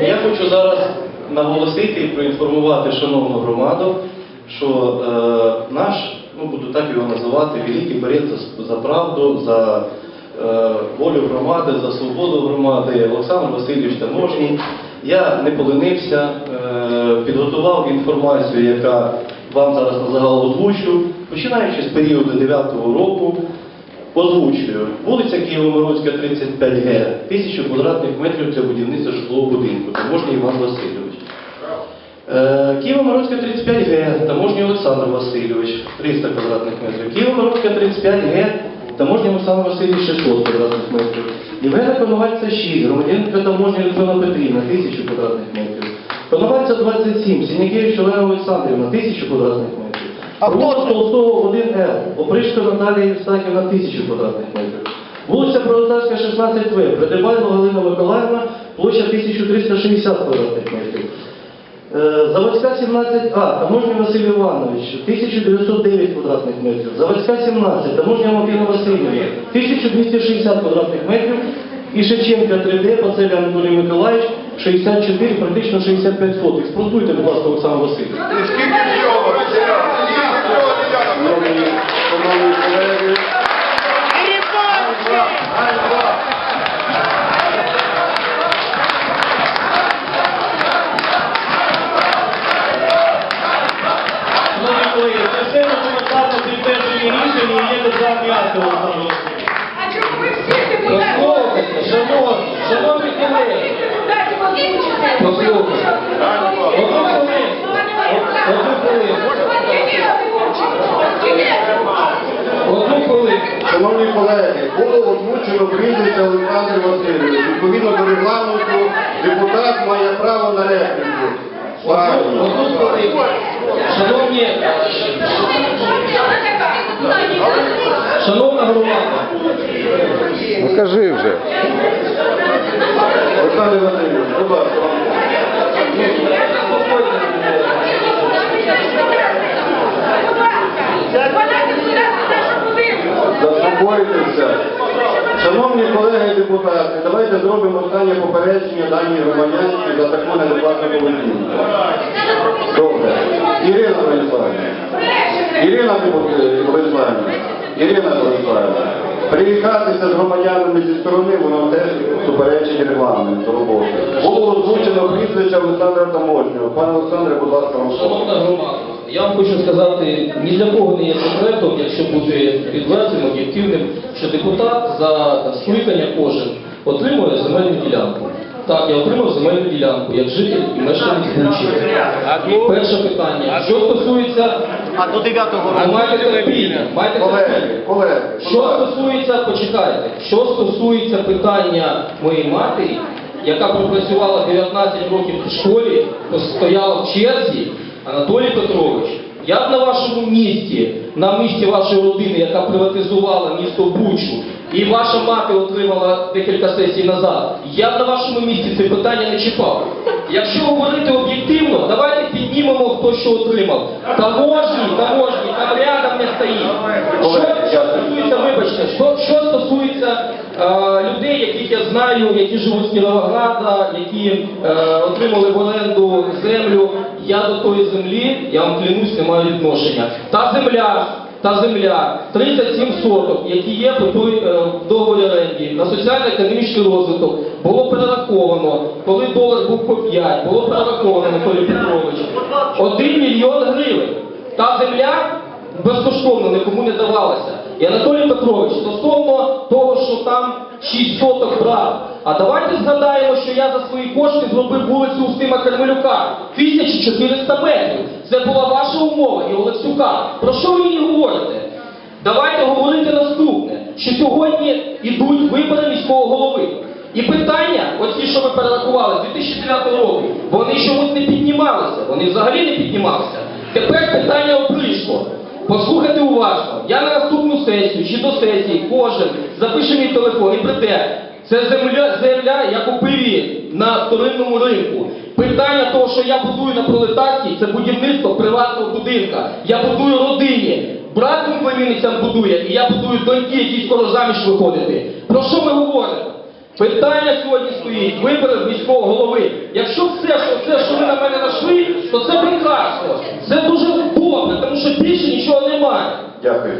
Я хочу зараз наголосити і проінформувати шановну громаду, що е, наш, ну буду так його називати, великий борець за, правду, за е, волю громади, за свободу громади Олександр Васильович Таможній. Я не поленився, е, підготував інформацію, яка вам зараз на загал озвучу, починаючи з періоду 9-го року. Озвучую. Вулиця Києво-Мироцька, 35Г, тисячу квадратних метрів для будівництва житлового будинку. Таможній Іван Васильович. Е, Києво-Мироцька, 35Г, таможній Олександр Васильович, 300 квадратних метрів. Києво-Мироцька, 35Г, таможній Олександр Васильович, 600 квадратних метрів. Євгена Коновальця 6, громадянка таможні Людмила Петрівна, 1000 квадратних метрів. Коновальця 27, Сінякевич Олена Олександрівна, 1000 квадратних метрів. А хто це? Толстого 1Л, Опришка Наталія Євстахівна, 1000 квадратних метрів. Вулиця Пролетарська, 16В, Придибайло Галина Миколаївна, площа 1360 квадратних метрів. Е, Заводська 17А, таможня Василь Іванович, 1909 квадратних метрів. Заводська 17, таможня Мартина Васильівна, 1260 квадратних метрів. І Шевченка 3D, Пацеля Анатолій Миколаївич, 64, практично 65 сотих. Спростуйте, будь ласка, Олександр Васильович. Державні акти Олександр А чому ви всі? Послухайте, шановні, шановні колеги. Послухайте. одну хвилину, одну хвилину, одну хвилину. шановні колеги, було озвучено прізвище Олександр Васильович. Відповідно до регламенту, депутат має право на репліку. Одну одну хвилину. Шановні, шановна громада, Ну скажи вже. Олександр Васильович, будь ласка. Заспокойтеся. Шановні колеги депутати, давайте зробимо останнє попередження даній громадянці за таку неадекватну поведінку. Добре. Ірина Бориславівна. Ірина Бориславівна. Ірина Бориславівна. Привітатися з громадянами зі сторони, воно теж суперечить регламенту роботи. Було озвучено прізвище Олександра Таможнього. Пане Олександре, будь ласка. Шановна громада, я вам хочу сказати, ні для кого не є секретом, якщо бути відвертим, об'єктивним, що депутат за скликання кожен отримує земельну ділянку. Так, я отримав земельну ділянку як житель і мешканець Бучі. Перше питання. Що стосується... А до 9-го А року. майте терпіння, майте терпіння. Колеги, колеги, Що стосується, почекайте, що стосується питання моєї матері, яка пропрацювала 19 років в школі, стояла в черзі, Анатолій Петрович, я б на вашому місці, на місці вашої родини, яка приватизувала місто Бучу, і ваша мати отримала декілька сесій назад, я б на вашому місці це питання не чіпав. Якщо говорити об'єктивно, давайте піднімемо, хто що отримав. Таможні, таможні, там рядом не стоїть. Що, що стосується, вибачте, що, що стосується е, людей, яких я знаю, які живуть з Кіровограда, які е, отримали в оренду землю, я до тої землі, я вам клянусь, не маю відношення. Та земля, та земля, 37 соток, які є по е, в договорі оренді на соціально-економічний розвиток, було перераховано, коли долар був по 5, було перераховано, Анатолій Петрович, 1 мільйон гривень. Та земля безкоштовно нікому не давалася. І Анатолій Петрович, стосовно там 6 соток брав, а давайте згадаємо, що я за свої кошти зробив вулицю Устима Кармелюка, 1400 метрів. Це була ваша умова і Олексюка. Про що ви мені говорите? Давайте говорити наступне, що сьогодні йдуть вибори міського голови. І питання, оці, що ви перерахували з 2009 року, вони чомусь не піднімалися, вони взагалі не піднімалися. Тепер питання опришло. Послухайте уважно, я на наступну сесію чи до сесії кожен запише мій телефон і прийде. Це земля, земля, я купив її на вторинному ринку. Питання того, що я будую на пролетарській, це будівництво приватного будинка. Я будую родині. Брат племінницям будує, і я будую доньки, які скоро заміж виходити. Про що ми говоримо? Питання сьогодні стоїть, вибори міського голови. Якщо все, що все, що ви на мене знайшли, то це прекрасно. Це дуже добре, тому що більше нічого немає. Дякую.